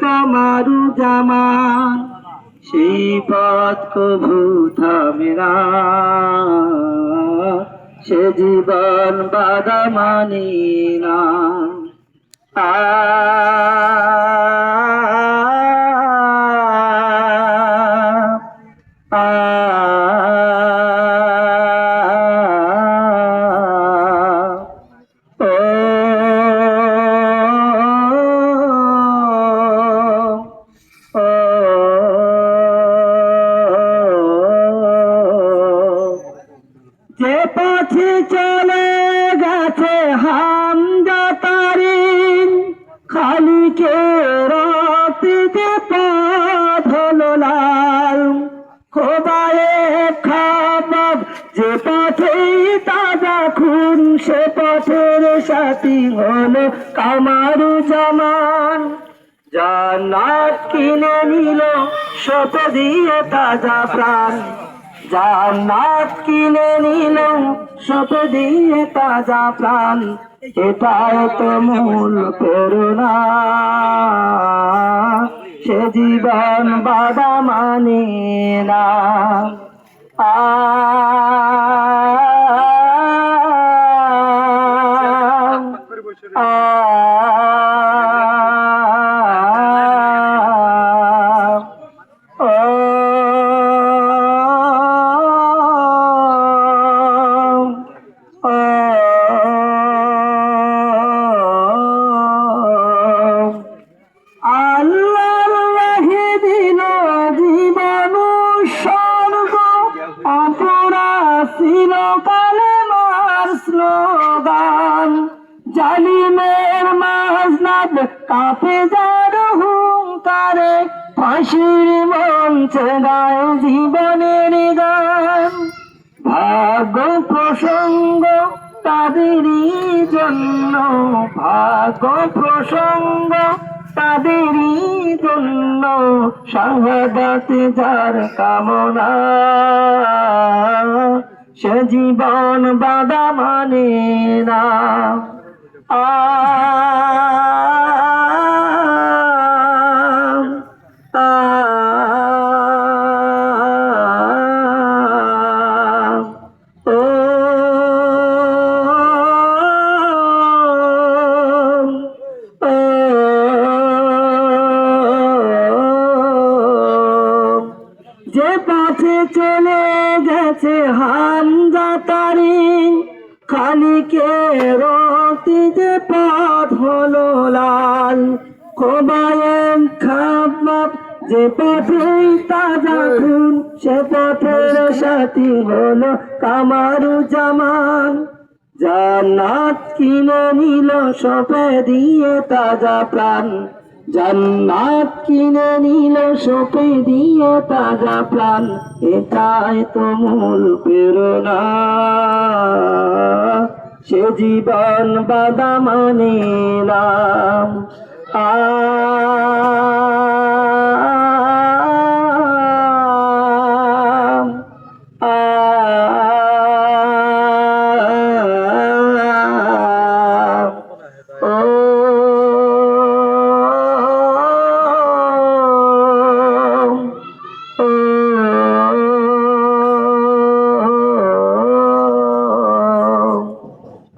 কামারু জামা সেই পথ কভু থামে না। সে জীবন বাদামানি না। আ যে পথে চলে গেছে হামদাতারি খালি কে রাতিতে পথ হলো লাল। খোদায়ে খাবাব, যে পথে তাজা খুন, সে পথের সাথী হলো কামারু জামান। জান্নাত কিনে নিল, শত দিয়ে তাজা প্রাণ। জান্নাত কিনে নিল শত দিয়ে তাজা প্রাণ। এটাও তো মূল করুণা। সে জীবন বাদা মানে না। আ কালে মার স্লোগান, জালিমের মাজনাব কাপে যার হুঙ্কারে, ফাঁসির মঞ্চে গায় জীবনের গান। ভাগ্য প্রসঙ্গ তাদেরই জন্য, ভাগ্য প্রসঙ্গ তাদেরই জন্য শাহাদাতে যার কামনা। সে জীবন বাদা মানে না। আ যে পথে চলে গেছে হামজাতারি খালিকে রতি যে পথ হলো লাল। খোবায়েন খাবাব যে পথে তাজা খুন, সে পথের সাথী হলো কামারু জামান। জান্নাত কিনে নিল সপে দিয়ে তাজা প্রাণ। জান্নাত কিনে নিল সপে দিয়ে তাজা প্রাণ, এটাই তো মূল প্রেরণা। সে জীবন বাদামানে নাম আ